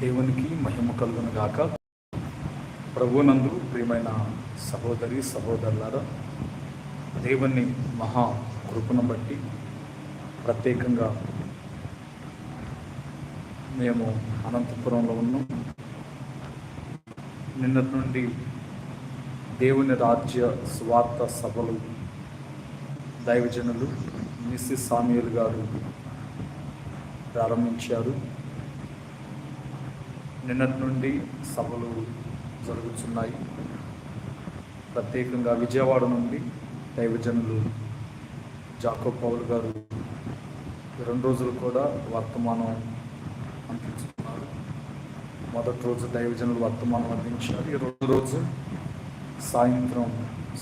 దేవునికి మహిమ కలుగును గాక. ప్రభునందు ప్రియమైన సహోదరి సహోదరులారా దేవుని మహా కృపను బట్టి ప్రత్యేకంగా మేము అనంతపురంలో ఉన్నాం. నిన్నటి నుండి దేవుని రాజ్య స్వార్థ సభలు దైవజనులు మిస్సి సామ్యుల్ గారు ప్రారంభించారు. నిన్నటి నుండి సభలు జరుగుతున్నాయి. ప్రత్యేకంగా విజయవాడ నుండి దైవజనులు జాకో పౌల్ గారు రెండు రోజులు కూడా వర్తమానం అందించుతున్నారు మొదటి రోజు దైవజనులు వర్తమానం అందించారు. ఈ రెండు రోజు సాయంత్రం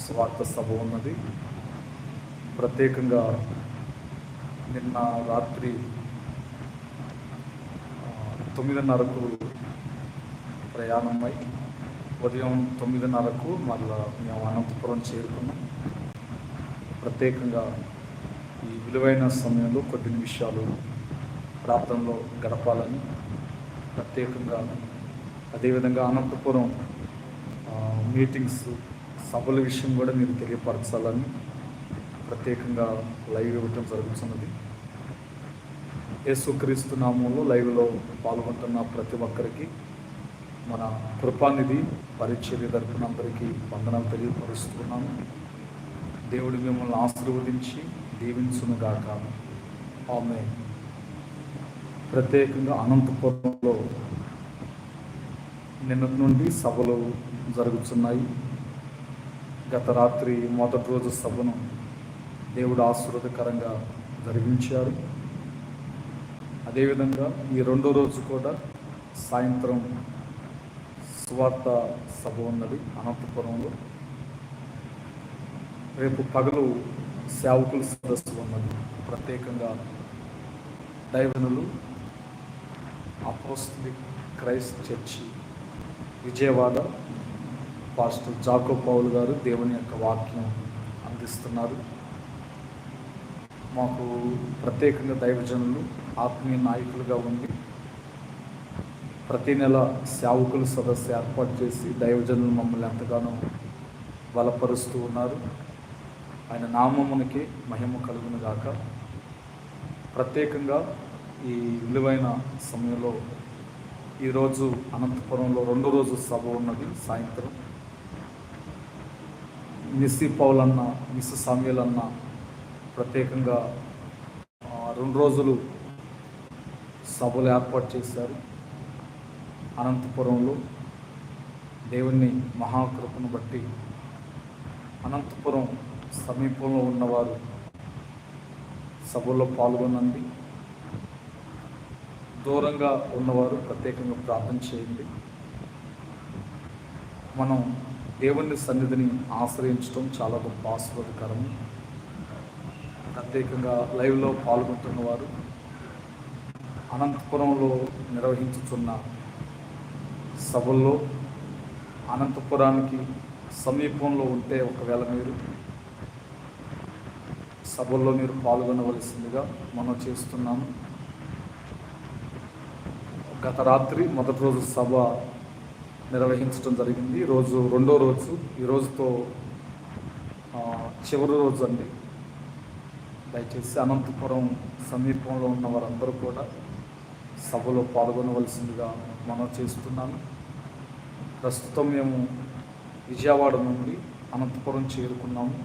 స్వార్థ సభ ఉన్నది. ప్రత్యేకంగా నిన్న రాత్రి తొమ్మిదిన్నరకు ప్రయాణమై ఉదయం తొమ్మిదిన్నరకు మళ్ళా మేము అనంతపురం చేరుకున్నాం. ప్రత్యేకంగా ఈ విలువైన సమయంలో కొన్ని నిమిషాలు ప్రార్థనలో గడపాలని ప్రత్యేకంగా అదేవిధంగా అనంతపురం మీటింగ్స్ సభల విషయం కూడా మీరు తెలియపరచాలని ప్రత్యేకంగా లైవ్ ఇవ్వటం జరుగుతున్నది. యేసుక్రీస్తు నామంలో లైవ్లో పాల్గొంటున్న ప్రతి ఒక్కరికి మన కృపానిధి పరిచర్య తరపున అందరికీ వందనాలు తెలియపరుస్తున్నాను. దేవుడు మిమ్మల్ని ఆశీర్వదించి దీవించునుగాక. ఆమె ప్రత్యేకంగా అనంతపురంలో నిన్నటి నుండి సభలు జరుగుతున్నాయి. గత రాత్రి మొదటి రోజు సభను దేవుడు ఆశీర్వదకరంగా జరిగించారు అదేవిధంగా ఈ రెండో రోజు కూడా సాయంత్రం సువార్త సభ ఉన్నది అనంతపురంలో. రేపు పగలు సేవకుల సదస్సు ఉన్నది. ప్రత్యేకంగా దైవనులు apostolic Christ church Vijayawada pastor Jacob Paul గారు దేవుని యొక్క వాక్యం అందిస్తున్నారు. మాకు ప్రత్యేకంగా దైవజనులు ఆత్మీయ నాయకులుగా ఉండి ప్రతి నెల సేవకుల సదస్సు ఏర్పాటు చేసి దైవజనులు మమ్మల్ని ఎంతగానో బలపరుస్తూ ఉన్నారు. ఆయన నామమునికి మహిమ కలుగును గాక. ప్రత్యేకంగా ఈ విలువైన సమయంలో ఈరోజు అనంతపురంలో రెండో రోజు సభ ఉన్నది సాయంత్రం. మిస్సి పౌల్ అన్న మిస్ సామ్యుల్ అన్న ప్రత్యేకంగా రెండు రోజులు సభలు ఏర్పాటు చేశారు. అనంతపురంలో దేవుని మహాకృపను బట్టి అనంతపురం సమీపంలో ఉన్నవారు సభల్లో పాల్గొనండి. దూరంగా ఉన్నవారు ప్రత్యేకంగా ప్రార్థన చేయండి. మనం దేవుని సన్నిధిని ఆశ్రయించడం చాలా గొప్ప ఆశీర్వాదకరం. ప్రత్యేకంగా లైవ్లో పాల్గొంటున్న వారు అనంతపురంలో నిర్వహించుతున్న సభల్లో అనంతపురానికి సమీపంలో ఉంటే ఒకవేళ మీరు సభల్లో మీరు పాల్గొనవలసిందిగా మనం చేస్తున్నాము. గత రాత్రి మొదటి రోజు సభ నిర్వహించడం జరిగింది. ఈరోజు రెండో రోజు. ఈ రోజుతో చివరి రోజు అండి. దయచేసి అనంతపురం సమీపంలో ఉన్న వారందరూ కూడా సభలో పాల్గొనవలసిందిగా మనం చేస్తున్నాను ప్రస్తుతం మేము విజయవాడ నుండి అనంతపురం చేరుకున్నాము.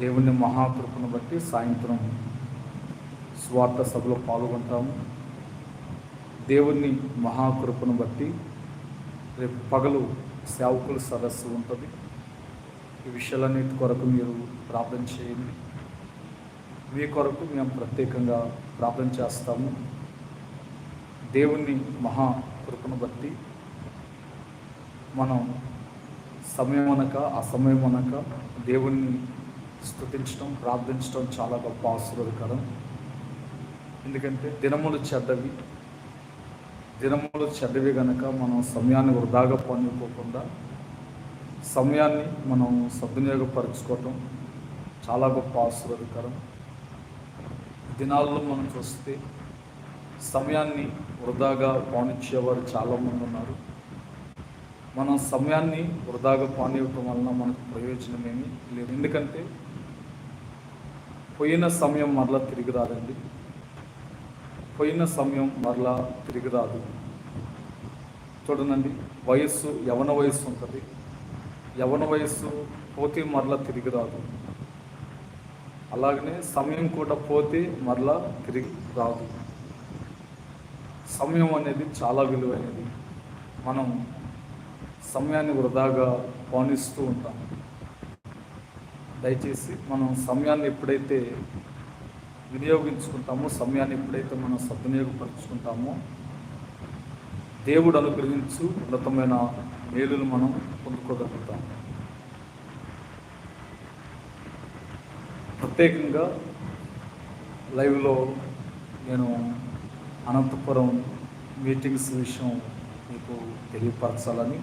దేవుని మహాకృపను బట్టి సాయంత్రం స్వార్థ సభలో పాల్గొంటాము. దేవుని మహాకృపను బట్టి రేపు పగలు సేవకుల సదస్సు ఉంటుంది. ఈ విషయాలన్నిటి కొరకు మీరు ప్రార్థన చేయండి. మీ కొరకు మేము ప్రత్యేకంగా ప్రార్థన చేస్తాము. దేవుని మహా కృపను బట్టి మనం సమయం అనక అసమయం అనక దేవుణ్ణి స్థుతించడం ప్రార్థించడం చాలా గొప్ప ఆశీర్వదకరం. ఎందుకంటే దినములు చెడ్డవి. దినములు చెడ్డవి గనక మనం సమయాన్ని వృధాగా పనిపోకుండా సమయాన్ని మనం సద్వినియోగపరచుకోవటం చాలా గొప్ప ఆశీర్వాదకరం. దినాల్లో మనం చూస్తే సమయాన్ని వృధాగా పానిచ్చేవారు చాలామంది ఉన్నారు. మనం సమయాన్ని వృధాగా పానివ్వటం వలన మనకు ప్రయోజనమేమి లేదు. ఎందుకంటే పోయిన సమయం మరలా తిరిగి రాదండి. పోయిన సమయం మరలా తిరిగి రాదు. చూడనండి వయస్సు యవన వయస్సు ఉంటుంది. యవన వయస్సు పోతే మరలా తిరిగి రాదు. అలాగనే సమయం కూడా పోతే మరలా తిరిగి రాదు. సమయం అనేది చాలా విలువైనది. మనం సమయాన్ని వృధాగా పానిస్తూ ఉంటాం. దయచేసి మనం సమయాన్ని ఎప్పుడైతే వినియోగించుకుంటామో సమయాన్ని ఎప్పుడైతే మనం సద్వినియోగపరుచుకుంటామో దేవుడు అనుగ్రహించు ఉన్నతమైన మేలులు మనం పొందుకోగలుగుతాం. ప్రత్యేకంగా లైవ్లో నేను అనంతపురం మీటింగ్స్ విషయం మీకు తెలియపరచాలని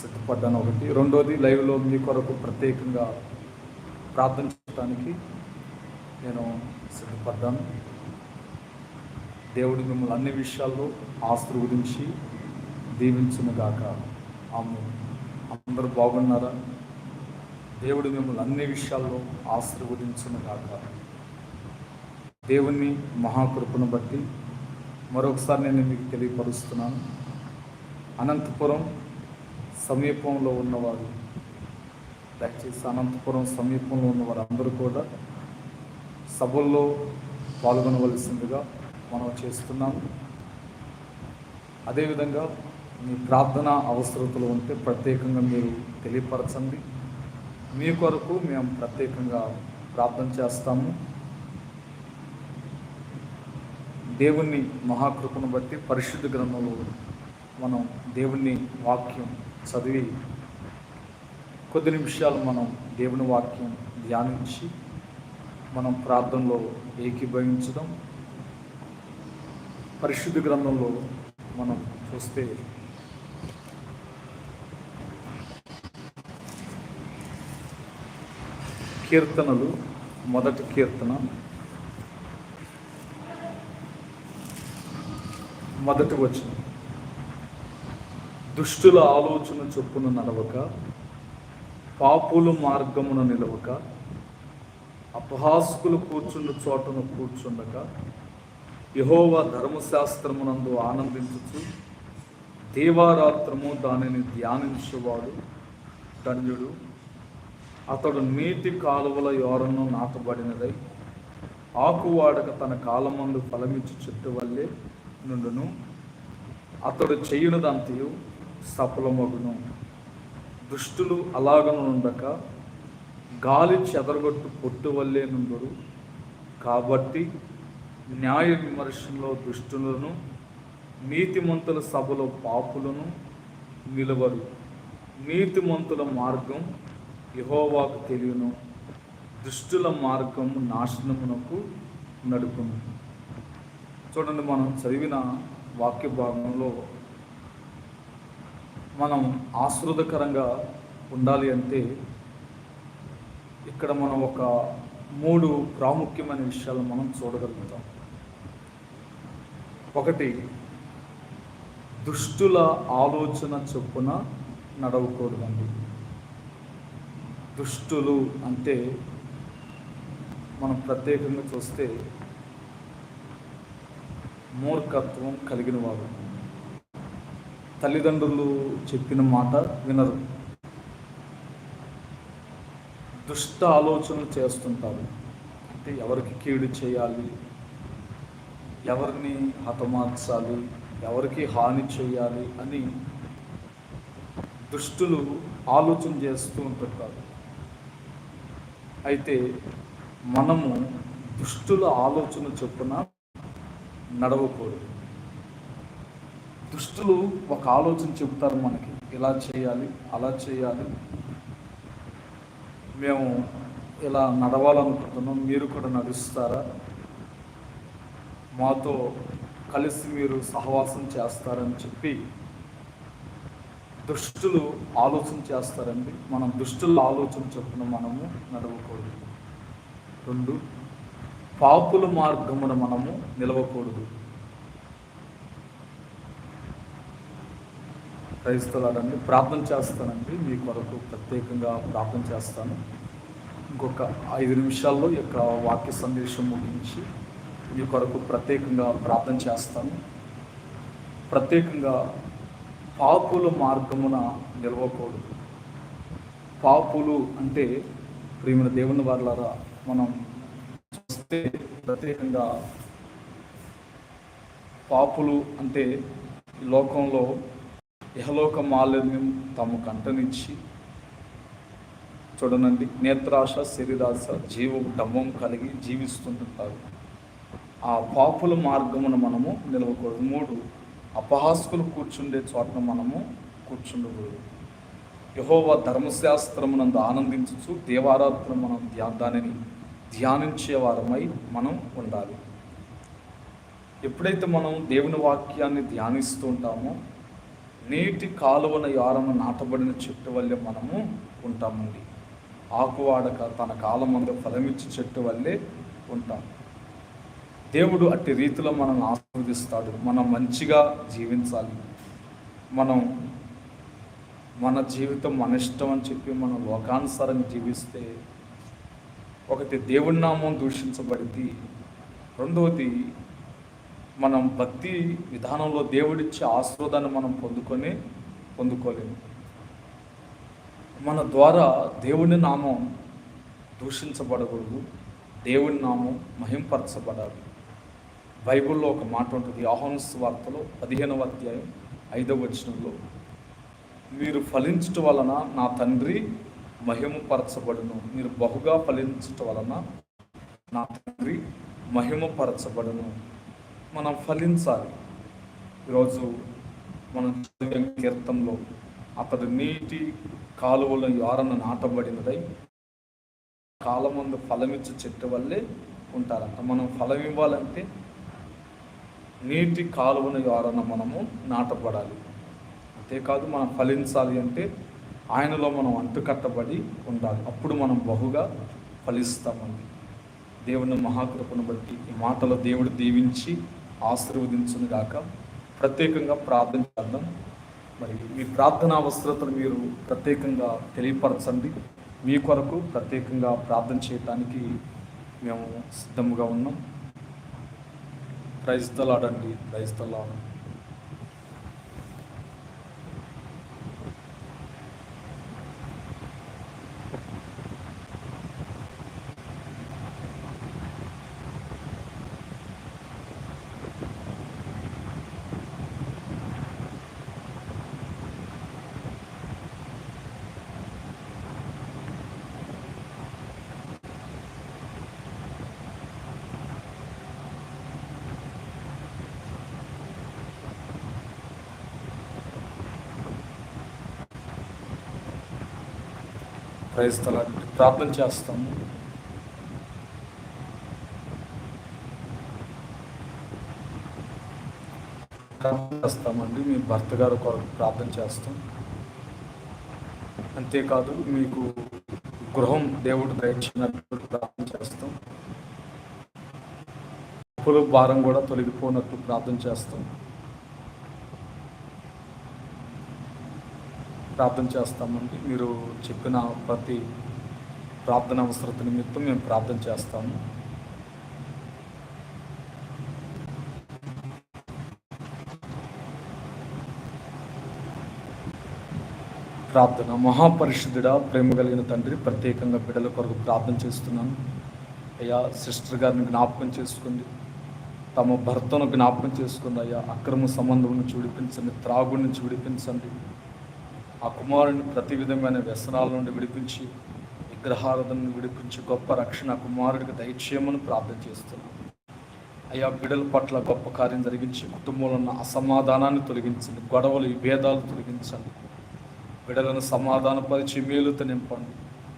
సిద్ధపడ్డాను ఒకటి రెండోది లైవ్లో మీ కొరకు ప్రత్యేకంగా ప్రార్థించడానికి నేను సిద్ధపడ్డాను. దేవుడు మిమ్మల్ని అన్ని విషయాల్లో ఆశీర్వదించి దీవించునుగాక ఆమె అందరూ బాగున్నారా? దేవుడు మిమ్మల్ని అన్ని విషయాల్లో ఆశీర్వదించునుగాక దేవుని మహాకృపను బట్టి మరొకసారి నేను మీకు తెలియపరుస్తున్నాను. అనంతపురం సమీపంలో ఉన్నవారు దయచేసి అనంతపురం సమీపంలో ఉన్నవారు అందరూ కూడా సభల్లో పాల్గొనవలసిందిగా మనం చేస్తున్నాము. అదేవిధంగా మీ ప్రార్థన అవసరతలు ఉంటే ప్రత్యేకంగా మీరు తెలియపరచండి. మీ కొరకు మేము ప్రత్యేకంగా ప్రార్థన చేస్తాము. దేవుణ్ణి మహాకృపను బట్టి పరిశుద్ధ గ్రంథంలో మనం దేవుణ్ణి వాక్యం చదివి కొద్ది నిమిషాలు మనం దేవుని వాక్యం ధ్యానించి మనం ప్రార్థనలో ఏకీభవించడం పరిశుద్ధ గ్రంథంలో మనం చూస్తే కీర్తనలు మొదటి కీర్తన మొదటి వచనం. దుష్టుల ఆలోచన చొప్పున నడవక పాపుల మార్గమున నిలవక అపహాసుకులు కూర్చున్న చోటను కూర్చుండక యహోవా ధర్మశాస్త్రమునందు ఆనందించుచు దేవారాత్రము దానిని ధ్యానించువాడు ధన్యుడు. అతడు నీటి కాలువల యోరను నాటబడినదై ఆకువాడక తన కాలమందు ఫలమిచ్చు చెట్టు వల్లే నుండును. అతడు చేయునదంతయు సఫలమగును. దుష్టులు అలాగను ఉండక గాలి చెదరగొట్టు పొట్టు వల్లే నుండురు. కాబట్టి న్యాయ విమర్శంలో దుష్టులను నీతిమంతుల సభలో పాపులను నిలవరు. నీతిమంతుల మార్గం యహోవాకు తెలియను. దుష్టుల మార్గం నాశనమునకు నడుపును. చూడండి మనం చదివిన వాక్య భాగంలో మనం ఆశ్రదకరంగా ఉండాలి అంటే ఇక్కడ మనం ఒక మూడు ప్రాముఖ్యమైన విషయాలు మనం చూడగలుగుతాం. ఒకటి దుష్టుల ఆలోచన చొప్పున నడవకూడదండి. దుష్టులు అంటే మనం ప్రత్యేకంగా చూస్తే మూర్ఖత్వం కలిగిన వారు తల్లిదండ్రులు చెప్పిన మాట వినరు. దుష్ట ఆలోచనలు చేస్తుంటారు. అంటే ఎవరికి కీడు చేయాలి? ఎవరిని హతమార్చాలి? ఎవరికి హాని చేయాలి? అని దుష్టులు ఆలోచన చేస్తూ ఉంటుంటారు. అయితే మనము దుష్టుల ఆలోచన చొప్పున నడవకూడదు. దుష్టులు ఒక ఆలోచన చెబుతారు మనకి. ఇలా చేయాలి అలా చేయాలి. మేము ఇలా నడవాలనుకుంటున్నాం మీరు కూడా నడుస్తారా? మాతో కలిసి మీరు సహవాసం చేస్తారని చెప్పి దుష్టులు ఆలోచన చేస్తారండి. మనం దుష్టుల ఆలోచన చొప్పున మనము నడవకూడదు. రెండు పాపుల మార్గమున మనము నిలవకూడదు. క్రైస్తవులండి ప్రార్థన చేస్తానండి. మీ కొరకు ప్రత్యేకంగా ప్రార్థన చేస్తాను. ఇంకొక ఐదు నిమిషాల్లో ఈ యొక్క వాక్య సందేశం ముగించి మీ కొరకు ప్రత్యేకంగా ప్రార్థన చేస్తాను. ప్రత్యేకంగా పాపుల మార్గమున నిలవకూడదు. పాపులు అంటే ప్రియమైన దేవుని వారిలారా మనం చూస్తే ప్రత్యేకంగా పాపులు అంటే లోకంలో ఇహలోక మాలిన్యం తమ కంటనిచ్చి చూడనండి. నేత్రాశ శరీరాశ జీవ డమ్మం కలిగి జీవిస్తుంటారు. ఆ పాపుల మార్గమును మనము నిలవకూడదు. మూడు అపహాస్కులు కూర్చుండే చోటను మనము కూర్చుండకూడదు. యహోవ ధర్మశాస్త్రమునందు ఆనందించు దేవారాధన మనం ధ్యా దానిని ధ్యానించే వారమై మనం ఉండాలి. ఎప్పుడైతే మనం దేవుని వాక్యాన్ని ధ్యానిస్తూ ఉంటామో నీటి కాలువన యారము నాటబడిన చెట్టు వల్లే మనము ఉంటామండి. ఆకువాడక తన కాలం కాలమందు ఫలమిచ్చి చెట్టు వల్లే ఉంటాం. దేవుడు అట్టి రీతిలో మనల్ని ఆస్వాదిస్తాడు మనం మంచిగా జీవించాలి. మనం మన జీవితం మన ఇష్టం అని చెప్పి మనం లోకానుసారంగా జీవిస్తే ఒకటి దేవుడి నామం దూషించబడితే రెండవది మనం భక్తి విధానంలో దేవుడిచ్చే ఆశీర్వాదాన్ని మనం పొందుకొని పొందుకోలేము. మన ద్వారా దేవుని నామం దూషించబడకూడదు. దేవుని నామం మహింపరచబడాలి. బైబిల్లో ఒక మాట ఉంటుంది. ఆహ్వాన వార్తలో పదిహేనవ అధ్యాయం ఐదవ వచనంలో మీరు ఫలించటం వలన నా తండ్రి మహిమపరచబడును. మీరు బహుగా ఫలించటం వలన నా తండ్రి మహిమపరచబడును. మనం ఫలించాలి. ఈరోజు మనం చదివే కీర్తంలో అతడు నీటి కాలువల యారన నాటబడినదై కాలమందు ఫలమిచ్చే చెట్టు వల్లే ఉంటారంట. మనం ఫలం ఇవ్వాలంటే నీటి కాలువన యారన మనము నాటబడాలి. అంతేకాదు మనం ఫలించాలి అంటే ఆయనలో మనం అంటుకట్టబడి ఉండాలి. అప్పుడు మనం బహుగా ఫలిస్తామండి. దేవుని మహాకృపను బట్టి ఈ మాటలో దేవుడు దీవించి ఆశీర్వదించును గాక ప్రత్యేకంగా ప్రార్థన చేద్దాం. మరి మీ ప్రార్థన అవసరతను మీరు ప్రత్యేకంగా తెలియపరచండి. మీ కొరకు ప్రత్యేకంగా ప్రార్థన చేయటానికి మేము సిద్ధంగా ఉన్నాం. క్రైస్తలాడండి క్రైస్తలాడు క్రైస్తలాడు ప్రార్థన చేస్తాము. చేస్తామండి. మీ భర్త గారు కొరకు ప్రార్థన చేస్తాం. అంతేకాదు మీకు గృహం దేవుడు దయచినట్టు ప్రార్థన చేస్తాం. అప్పుల భారం కూడా తొలగిపోయినట్టు ప్రార్థన చేస్తాం. ప్రార్థన చేస్తామండి. మీరు చెప్పిన ప్రతి ప్రార్థన అవసరత నిమిత్తం మేము ప్రార్థన చేస్తాము. ప్రార్థన మహాపరిశుద్ధుడా ప్రేమ కలిగిన తండ్రి ప్రత్యేకంగా బిడ్డల కొరకు ప్రార్థన చేస్తున్నాను అయ్యా సిస్టర్ గారిని జ్ఞాపకం చేసుకోండి. తమ భర్తను జ్ఞాపకం చేసుకుంది అయ్యా అక్రమ సంబంధం నుంచి విడిపించండి త్రాగుడి నుంచి విడిపించండి ఆ కుమారుని ప్రతి విధమైన వ్యసనాల నుండి విడిపించి విగ్రహారాధన విడిపించి గొప్ప రక్షణ కుమారుడికి దయచేయమని ప్రార్థన చేస్తున్నాను అయ్యా బిడల పట్ల గొప్ప కార్యం జరిగించి కుటుంబంలో ఉన్న అసమాధానాన్ని తొలగించండి గొడవలు విభేదాలు తొలగించండి. బిడలను సమాధానపరిచి మేలుతో నింపండి.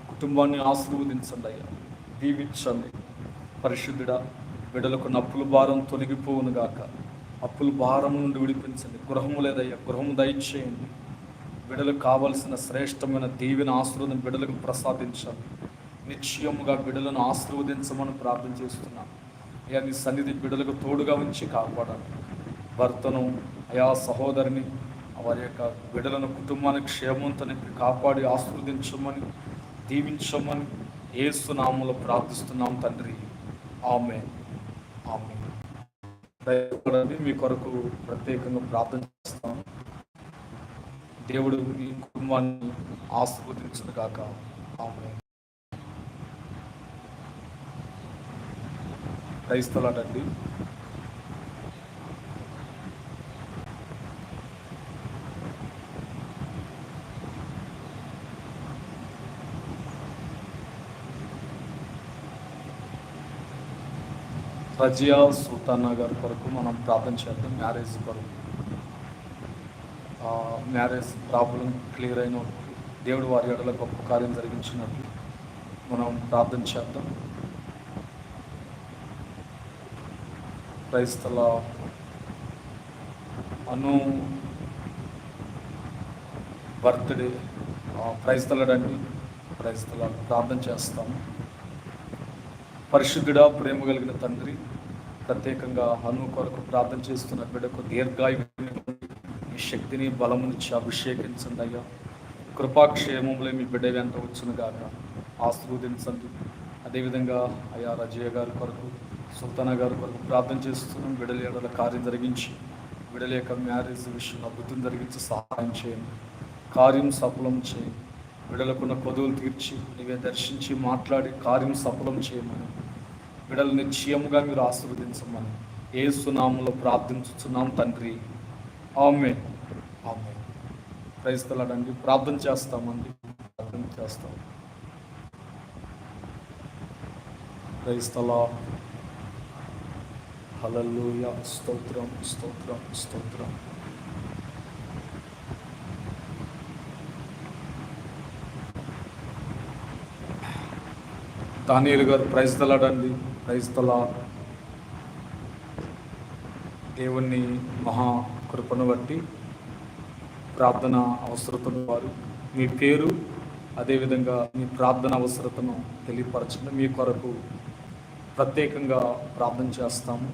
కుటుంబాన్ని ఆశీర్వదించండి అయ్యా దీవించండి. పరిశుద్ధుడా బిడలకు నప్పుల భారం తొలగిపోవును గాక. అప్పుల భారం నుండి విడిపించండి. గృహము లేదయ్యా గృహము దయచేయండి. బిడలకు కావలసిన శ్రేష్టమైన దీవెన ఆశీర్వదం బిడలకు ప్రసాదించాలి. నిశ్చయముగా బిడలను ఆశీర్వదించమని ప్రార్థన చేస్తున్నాను అయ్యా నీ సన్నిధి బిడలకు తోడుగా ఉంచి కాపాడాలి. భర్తను అయా సహోదరిని వారి యొక్క బిడలను కుటుంబాన్ని క్షేమంతో నింపి కాపాడి ఆశీర్వదించమని దీవించమని ఏసునామంలో ప్రార్థిస్తున్నాం తండ్రి. ఆమె ఆమె మీ కొరకు ప్రత్యేకంగా ప్రార్థన చేస్తాము దేవుడు మీ కుటుంబాన్ని ఆస్వాదించును కాక ఆమె క్రైస్తలాడండి రజియా సుల్తానా గారి కొరకు మనం ప్రార్థన చేద్దాం. మ్యారేజ్ కొరకు. మ్యారేజ్ ప్రాబ్లం క్లియర్ అయిన దేవుడు వారి ఎడల గొప్ప కార్యం జరిగించినట్లు మనం ప్రార్థన చేద్దాం. క్రైస్తల అను బర్త్డే క్రైస్తలడండి క్రైస్తల ప్రార్థన చేస్తాము పరిశుద్ధుడా ప్రేమ కలిగిన తండ్రి ప్రత్యేకంగా అను కొరకు ప్రార్థన చేస్తున్న బిడ్డకు దీర్ఘాయు మీ శక్తిని బలమునిచ్చి అభిషేకించండి అయ్యా కృపాక్షేమంలో మీ బిడ్డ వెంట వచ్చును గాక. ఆశీర్వదించండి. అదేవిధంగా అయ్యా రజయ్య గారి కొరకు సుల్తానా గారి కొరకు ప్రార్థన చేస్తున్నాం. బిడల ఏడల కార్యం జరిగించి బిడల యొక్క మ్యారేజ్ విషయంలో అద్భుతం జరిగించి సహాయం చేయండి. కార్యం సఫలం చేయండి. బిడలకున్న కొదువులు తీర్చి నీవే దర్శించి మాట్లాడి కార్యం సఫలం చేయమని. బిడలు నిశ్చయముగా మీరు ఆశీర్వదించమని. ఏ సునామంలో ప్రార్థించుతున్నాం తండ్రి. ఆమె. ఆమె. క్రైస్తలాడండి ప్రార్థన చేస్తామండి. ప్రార్థన చేస్తాం. క్రైస్తల హలల్లూయ. స్తోత్రం స్తోత్రం స్తోత్రం. దానియలు గారు ప్రైజ్ తలాడండి ప్రైజ్ తలా దేవుణ్ణి మహా కృపను బట్టి ప్రార్థన అవసరతను వారు. మీ పేరు అదేవిధంగా మీ ప్రార్థన అవసరతను తెలియపరచండి. మీ కొరకు ప్రత్యేకంగా ప్రార్థన చేస్తాము.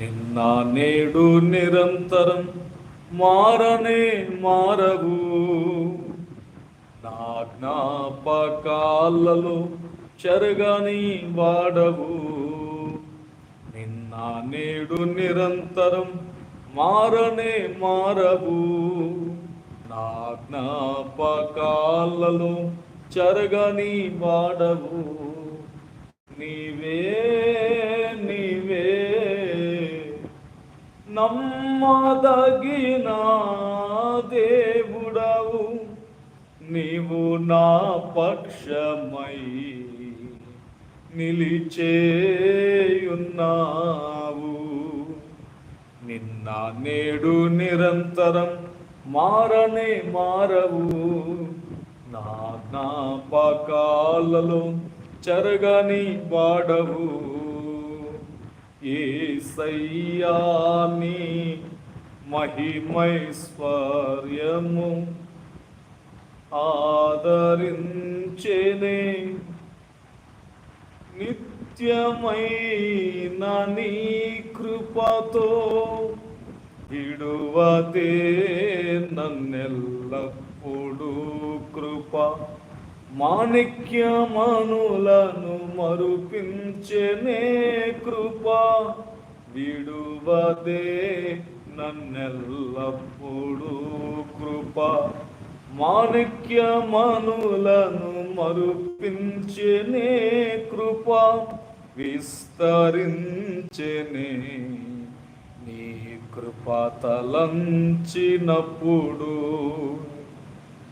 నిన్న నేడు నిరంతరం మారనే మారవు. నా జ్ఞాపకాలలో చెరగని వాడవు. నా నేడు నిరంతరం మారనే మారవు. నా జ్ఞాపకాలలో చెరగని వాడవు. నీవే నీవే నమ్మదగిన దేవుడవు. నీవు నా పక్షమై నిలిచేయున్నావు. నిన్న నేడు నిరంతరం మారనే మారవు. నా జ్ఞాపకాలలో చెరగని వాడవు. ఏసయ్యాని మహిమైశ్వర్యము ఆదరించేనే నిత్యమైన నీ కృపతో విడువదే నన్నెల్లప్పుడు కృప. మాణిక్యమనులను మరుపించనే కృప. విడువదే నన్నెల్లప్పుడు కృప. మాణిక్యమనులను మరుపించెనే కృప విస్తరించెనే. నీ కృప తలంచినప్పుడు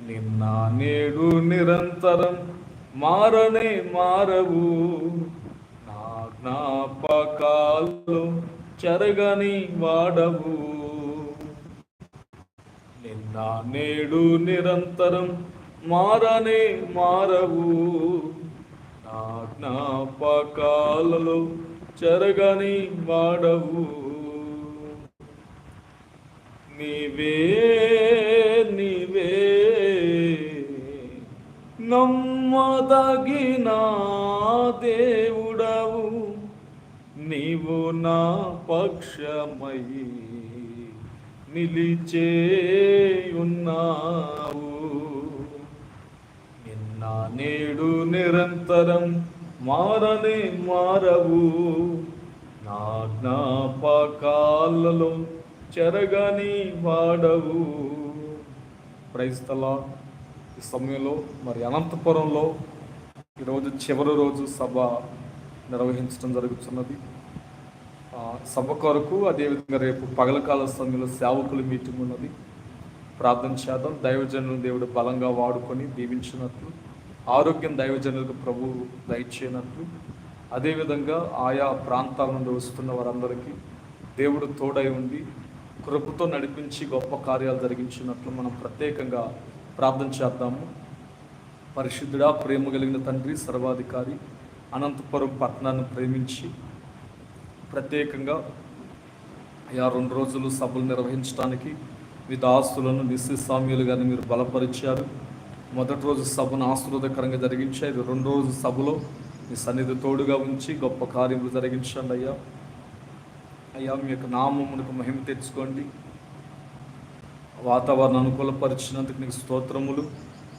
నిన్న నేడు నిరంతరం మారనే మారవు. నా జ్ఞాపకాలు చెరగని వాడవు. నిన్న నేడు నిరంతరం మారనే మారవు. నా జ్ఞాపకాలలో చెరగని వాడవు. నీవే నీవే నమ్మదగిన దేవుడవు. నీవు నా పక్షమై నిలిచే ఉన్నావు. నేడు నిరంతరం మారనే మారవు. నా జ్ఞాపకాలలో చెరగని వాడవు. క్రైస్తల ఈ సమయంలో మరి అనంతపురంలో ఈరోజు చివరి రోజు సభ నిర్వహించడం జరుగుతున్నది. సభ కొరకు అదేవిధంగా రేపు పగలకాల సమయంలో సేవకుల మీటింగ్ ఉన్నది. ప్రార్థన చేద్దాం. దైవజనులు దేవుడు బలంగా వాడుకొని దీవించినట్లు ఆరోగ్యం దైవజనులకు ప్రభు దయచేయనట్లు అదేవిధంగా ఆయా ప్రాంతాల నుండి వస్తున్న వారందరికీ దేవుడు తోడై ఉండి కృపతో నడిపించి గొప్ప కార్యాలు జరిగించినట్లు మనం ప్రత్యేకంగా ప్రార్థన చేద్దాము. పరిశుద్ధుడా ప్రేమ కలిగిన తండ్రి సర్వాధికారి అనంతపురం పట్టణాన్ని ప్రేమించి ప్రత్యేకంగా అయా రెండు రోజులు సభలు నిర్వహించడానికి మీ దాస్తులను స్వామ్యులు గారిని మీరు బలపరిచారు. మొదటి రోజు సభను ఆశీర్వాదకరంగా జరిగించారు రెండు రోజు సభలో మీ సన్నిధి తోడుగా ఉంచి గొప్ప కార్యములు జరిగించండి అయ్యా. అయ్యా మీ యొక్క నామమునకు మహిమ తెచ్చుకోండి. వాతావరణం అనుకూలపరిచినందుకు నీకు స్తోత్రములు.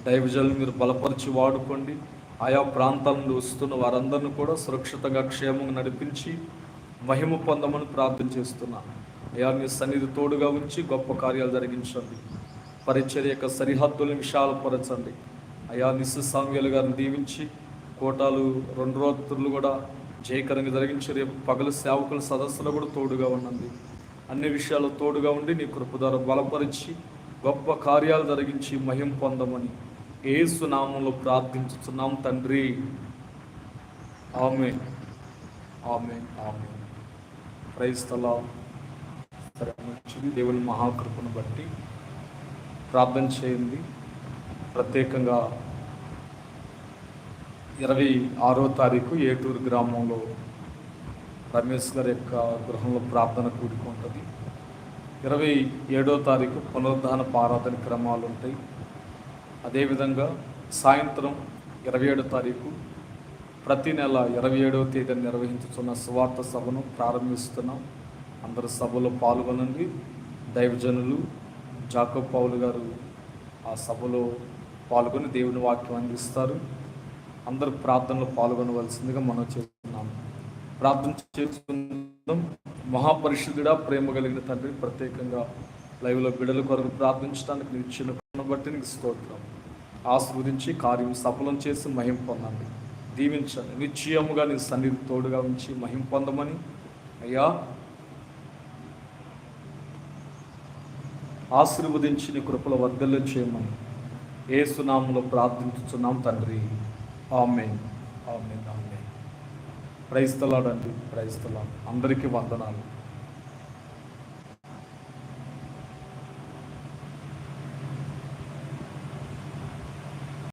దైవజలు మీరు బలపరిచి వాడుకోండి. ఆయా ప్రాంతాల నుండి వస్తున్న వారందరిని కూడా సురక్షితంగా క్షేమంగా నడిపించి మహిమ పొందమని ప్రార్థన చేస్తున్నాను. అయ్యా మీ సన్నిధి తోడుగా ఉంచి గొప్ప కార్యాలు జరిగించండి. పరిచర్య యొక్క సరిహద్దులను విశాలపరచండి. అయా నిస్సు సామ్యాలు గారిని దీవించి కోటాలు రెండు రోజులు కూడా జయకరంగా జరిగించి. రేపు పగలు సేవకుల సదస్సులో కూడా తోడుగా ఉండండి. అన్ని విషయాలు తోడుగా ఉండి నీ కృప బలపరిచి గొప్ప కార్యాలు జరిగించి మహిం పొందమని ఏసు నామంలో ప్రార్థించుతున్నాం తండ్రి. ఆమె ఆమె ఆమె క్రైస్తల. సరే మంచిది దేవుని మహాకృపను బట్టి ప్రార్థన చేయండి. ప్రత్యేకంగా ఇరవై ఆరో తారీఖు ఏటూరు గ్రామంలో రమేష్ గారి యొక్క గృహంలో ప్రార్థన కూడుకుంటుంది ఇరవై ఏడో తారీఖు పునరుద్ధాన ఆరాధన క్రమాలు ఉంటాయి. అదేవిధంగా సాయంత్రం ఇరవై ఏడో తారీఖు ప్రతి నెల ఇరవై ఏడవ తేదీన నిర్వహించుతున్న సువార్త సభను ప్రారంభిస్తున్నాం. అందరు సభలో పాల్గొనండి. దైవజనులు జాకబ్ పౌలు గారు ఆ సభలో పాల్గొని దేవుని వాక్యం అందిస్తారు. అందరూ ప్రార్థనలో పాల్గొనవలసిందిగా మనం చేస్తున్నాము ప్రార్థన చేసుకుందాం. మహాపరిశుద్ధుడా ప్రేమ కలిగిన తండ్రి ప్రత్యేకంగా లైవ్లో బిడల కొరకు ప్రార్థించడానికి నీ ఇచ్చిన బట్టి నీకు స్తోత్రం. ఆస్వాదించి కార్యం సఫలం చేసి మహిం పొందండి. దీవించండి. నిశ్చయముగా నీ సన్నిధి తోడుగా ఉంచి మహిం పొందమని. అయ్యా ఆశీర్వదించి నీ కృపల వర్ధల్లో చేయమని ఏ సునామంలో ప్రార్థించుతున్నాం తండ్రి. ఆమె ఆమె ఆమె ప్రైస్తలాడండి ప్రైస్తలాడు అందరికీ వందనాలు.